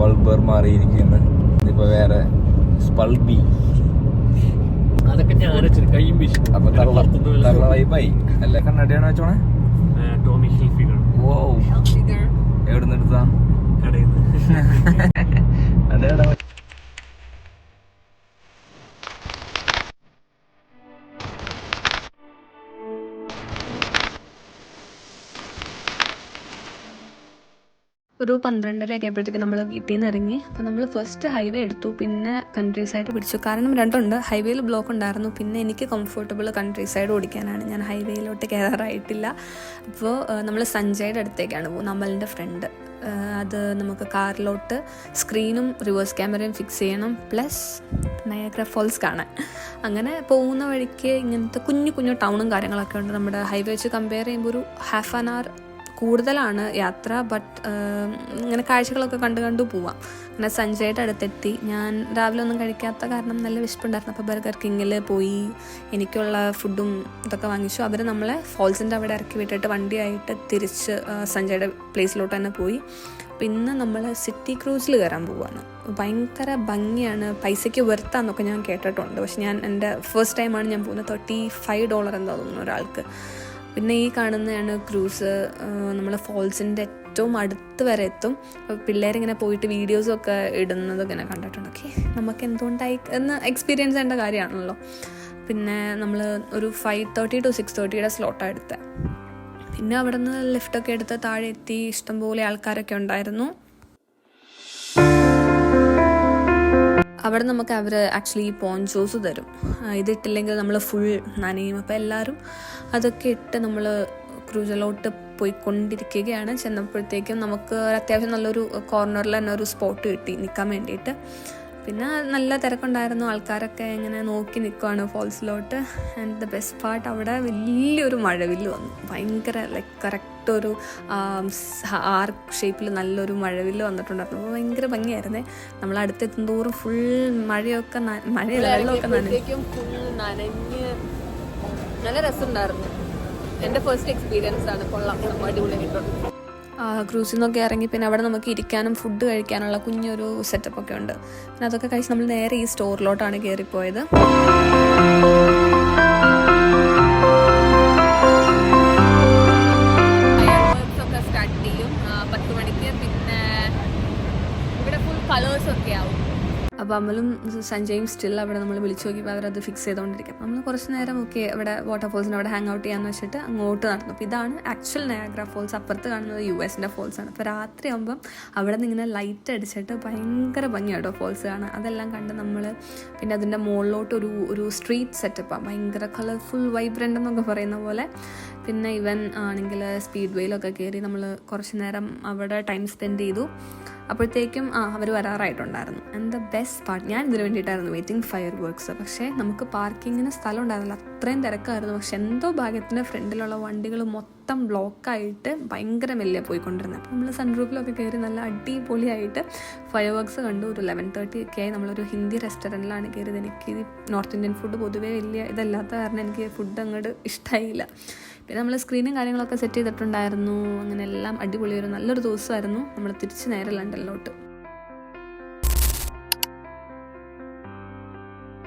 സ്പൾബർ മാറിയിരിക്കുന്നു ഇതിപ്പോ വേറെ സ്പൾബി അതൊക്കെ ഞാൻ കയ്യും കൈയും വീശി. അപ്പൊ തള്ള തള്ള വൈബായി അല്ല കണ്ണടിയാണ് വെച്ചോണേ? ടോമി ഹിൽഫിഗർ ഓ എവിടുന്ന് എടുത്താ കടയിൽ ഒരു പന്ത്രണ്ടര ഒക്കെ ആയപ്പോഴത്തേക്ക് നമ്മൾ വീട്ടിൽ നിന്ന് ഇറങ്ങി അപ്പോൾ നമ്മൾ ഫസ്റ്റ് ഹൈവേ എടുത്തു. പിന്നെ കൺട്രി സൈഡ് പിടിച്ചു. കാരണം രണ്ടുണ്ട്. ഹൈവേയിൽ ബ്ലോക്ക് ഉണ്ടായിരുന്നു. പിന്നെ എനിക്ക് കംഫർട്ടബിൾ കൺട്രി സൈഡ് ഓടിക്കാനാണ്. ഞാൻ ഹൈവേയിലോട്ട് കയറാറായിട്ടില്ല അപ്പോൾ നമ്മൾ സഞ്ജയുടെ അടുത്തേക്കാണ് പോകുന്നത്. നമ്മളിന്റെ ഫ്രണ്ട് അത് നമുക്ക് കാറിലോട്ട് സ്ക്രീനും റിവേഴ്സ് ക്യാമറയും ഫിക്സ് ചെയ്യണം. പ്ലസ് നയഗ്ര ഫോൾസ് കാണാൻ. അങ്ങനെ പോകുന്ന വഴിക്ക് ഇങ്ങനത്തെ കുഞ്ഞു കുഞ്ഞു ടൗണും കാര്യങ്ങളൊക്കെ ഉണ്ട്. നമ്മുടെ ഹൈവേ വെച്ച് കമ്പയർ ചെയ്യുമ്പോൾ ഒരു ഹാഫ് ആൻ അവർ കൂടുതലാണ് യാത്ര ബട്ട് ഇങ്ങനെ കാഴ്ചകളൊക്കെ കണ്ടു കണ്ടു പോവാം. അങ്ങനെ സഞ്ജയുടെ അടുത്തെത്തി. ഞാൻ രാവിലെ ഒന്നും കഴിക്കാത്ത കാരണം നല്ല വിശപ്പുണ്ടായിരുന്നു. അപ്പോൾ ബർഗർ കിങ്ങിൽ പോയി എനിക്കുള്ള ഫുഡും ഇതൊക്കെ വാങ്ങിച്ചു. അവർ നമ്മളെ ഫോൾസിന്റെ അവിടെ ഇറക്കി വിട്ടിട്ട് വണ്ടിയായിട്ട് തിരിച്ച് സഞ്ജയുടെ പ്ലേസിലോട്ട് തന്നെ പോയി. പിന്നെ നമ്മൾ സിറ്റി ക്രൂസിൽ കയറാൻ പോവാണ്. ഭയങ്കര ഭംഗിയാണ്. പൈസയ്ക്ക് വെറുത്താന്നൊക്കെ ഞാൻ കേട്ടിട്ടുണ്ട്. പക്ഷെ ഞാൻ എന്റെ ഫസ്റ്റ് ടൈമാണ് ഞാൻ പോകുന്നത്. തേർട്ടി ഫൈവ് ഡോളർ എന്താ തോന്നുന്നു ഒരാൾക്ക്. പിന്നെ ഈ കാണുന്നതാണ് ക്രൂസ് നമ്മൾ ഫോൾസിന്റെ ഏറ്റവും അടുത്ത് വരെ എത്തും. പിള്ളേരിങ്ങനെ പോയിട്ട് വീഡിയോസൊക്കെ ഇടുന്നതൊക്കെ ഇങ്ങനെ കണ്ടിട്ടുണ്ട്. ഓക്കെ നമുക്ക് എന്തുകൊണ്ടായി എന്ന് എക്സ്പീരിയൻസ് ചെയ്യേണ്ട കാര്യമാണല്ലോ. പിന്നെ നമ്മൾ ഒരു ഫൈവ് തേർട്ടി ടു സിക്സ് തേർട്ടിയുടെ സ്ലോട്ടാണ് എടുത്തത് പിന്നെ അവിടെ നിന്ന് ലിഫ്റ്റൊക്കെ എടുത്ത് താഴെ എത്തി. ഇഷ്ടംപോലെ ആൾക്കാരൊക്കെ ഉണ്ടായിരുന്നു. അവിടെ നമുക്ക് അവർ ആക്ച്വലി പോഞ്ചോസ് തരും. ഇതിട്ടില്ലെങ്കിൽ നമ്മൾ ഫുൾ നനയും. അപ്പോൾ എല്ലാവരും അതൊക്കെ ഇട്ട് നമ്മൾ ക്രൂസിലോട്ട് പോയിക്കൊണ്ടിരിക്കുകയാണ്. ചെന്നപ്പോഴത്തേക്കും നമുക്ക് ഒരു അത്യാവശ്യം നല്ലൊരു കോർണറിൽ തന്നെ ഒരു സ്പോട്ട് കിട്ടി നിൽക്കാൻ വേണ്ടിയിട്ട്. പിന്നെ നല്ല തിരക്കുണ്ടായിരുന്നു. ആൾക്കാരൊക്കെ ഇങ്ങനെ നോക്കി നിൽക്കുവാണ് ഫോൾസിലോട്ട്. ആൻഡ് ദ ബെസ്റ്റ് പാർട്ട് അവിടെ വലിയൊരു മഴവില്ല് വന്നു. ഭയങ്കര ലൈക്ക് കറക്റ്റ് ഒരു ആർക്ക് ഷേപ്പിൽ നല്ലൊരു മഴവില്ല് വന്നിട്ടുണ്ടായിരുന്നു. അപ്പോൾ ഭയങ്കര ഭംഗിയായിരുന്നേ. നമ്മൾ അടുത്തെത്തും തോറും ഫുൾ മഴയൊക്കെ മഴ മഴയല്ല വെള്ളമൊക്കെ നനഞ്ഞു. നല്ല രസമുണ്ടായിരുന്നു. എന്റെ ഫസ്റ്റ് എക്സ്പീരിയൻസ് ആണ്. കൊള്ളാം. അടിപൊളി അടിപൊളിയായിട്ടുണ്ട്. ക്രൂസിൽ നിന്നൊക്കെ ഇറങ്ങി പിന്നെ അവിടെ നമുക്ക് ഇരിക്കാനും ഫുഡ് കഴിക്കാനുള്ള കുഞ്ഞൊരു സെറ്റപ്പ് ഒക്കെ ഉണ്ട്. പിന്നെ അതൊക്കെ കഴിച്ച് നമ്മൾ നേരെ ഈ സ്റ്റോറിലോട്ടാണ് കയറിപ്പോയത് സ്റ്റാർട്ട് ചെയ്യും. പത്ത് മണിക്ക് പിന്നെ ഇവിടെ ഫുൾ കളേഴ്സ് ഒക്കെ ആവും. അപ്പോൾ അമലും സഞ്ജയും സ്റ്റിൽ അവിടെ നമ്മൾ വിളിച്ചു നോക്കിയപ്പോൾ അവരത് ഫിക്സ് ചെയ്തുകൊണ്ടിരിക്കും നമ്മൾ കുറച്ച് നേരം ഒക്കെ ഇവിടെ വാട്ടർഫോൾസിന് അവിടെ ഹാങ് ഔട്ട് ചെയ്യാന്ന് വെച്ചിട്ട് അങ്ങോട്ട് നടന്നു. അപ്പോൾ ഇതാണ് ആക്ച്വൽ നയാഗ്ര ഫോൾസ് അപ്പുറത്ത് കാണുന്നത് യു എസിന്റെ ഫോൾസ് ആണ്. അപ്പോൾ രാത്രി ആകുമ്പം അവിടെ നിന്ന് ഇങ്ങനെ ലൈറ്റ് അടിച്ചിട്ട് ഭയങ്കര ഭംഗിയാട്ടോ ഫോൾസ് കാണാൻ. അതെല്ലാം കണ്ട് നമ്മൾ പിന്നെ അതിന്റെ മുകളിലോട്ട് ഒരു ഒരു സ്ട്രീറ്റ് സെറ്റപ്പാണ് ഭയങ്കര കളർഫുൾ വൈബ്രന്റ് എന്നൊക്കെ പറയുന്ന പോലെ. പിന്നെ ഇവൻ ആണെങ്കിൽ സ്പീഡ് വേയിലൊക്കെ കയറി നമ്മൾ കുറച്ച് നേരം അവിടെ ടൈം സ്പെൻഡ് ചെയ്തു. അപ്പോഴത്തേക്കും ആ അവർ വരാറായിട്ടുണ്ടായിരുന്നു. ആൻഡ് ദ ബെസ്റ്റ് പാർട്ട് ഞാൻ ഇതിന് വേണ്ടിയിട്ടായിരുന്നു വെയിറ്റിംഗ് ഫയർ വർക്ക്സ് പക്ഷേ നമുക്ക് പാർക്കിങ്ങിന് സ്ഥലം ഉണ്ടായിരുന്നില്ല. അത്രയും തിരക്കായിരുന്നു. പക്ഷെ എന്തോ ഭാഗ്യത്തിന്റെ ഫ്രണ്ടിലുള്ള വണ്ടികൾ മൊത്തം ബ്ലോക്കായിട്ട് ഭയങ്കര മെല്ലെ പോയിക്കൊണ്ടിരുന്നത് അപ്പോൾ നമ്മൾ സൺറൂഫിലൊക്കെ കയറി നല്ല അടിപൊളിയായിട്ട് ഫയർ വർക്ക്സ് കണ്ടു. ഒരു ലെവൻ തേർട്ടി ഒക്കെ ആയി നമ്മളൊരു ഹിന്ദി റെസ്റ്റോറന്റിലാണ് കയറിയത്. എനിക്ക് നോർത്ത് ഇന്ത്യൻ ഫുഡ് പൊതുവേ വലിയ ഇതല്ലാത്ത കാരണം എനിക്ക് ഫുഡ് അങ്ങോട്ട് ഇഷ്ടമായില്ല പിന്നെ നമ്മൾ സ്ക്രീനും കാര്യങ്ങളൊക്കെ സെറ്റ് ചെയ്തിട്ടുണ്ടായിരുന്നു. അങ്ങനെ എല്ലാം അടിപൊളി ഒരു നല്ലൊരു ദിവസമായിരുന്നു. നമ്മൾ തിരിച്ച് നേരെ ലണ്ടനിലോട്ട്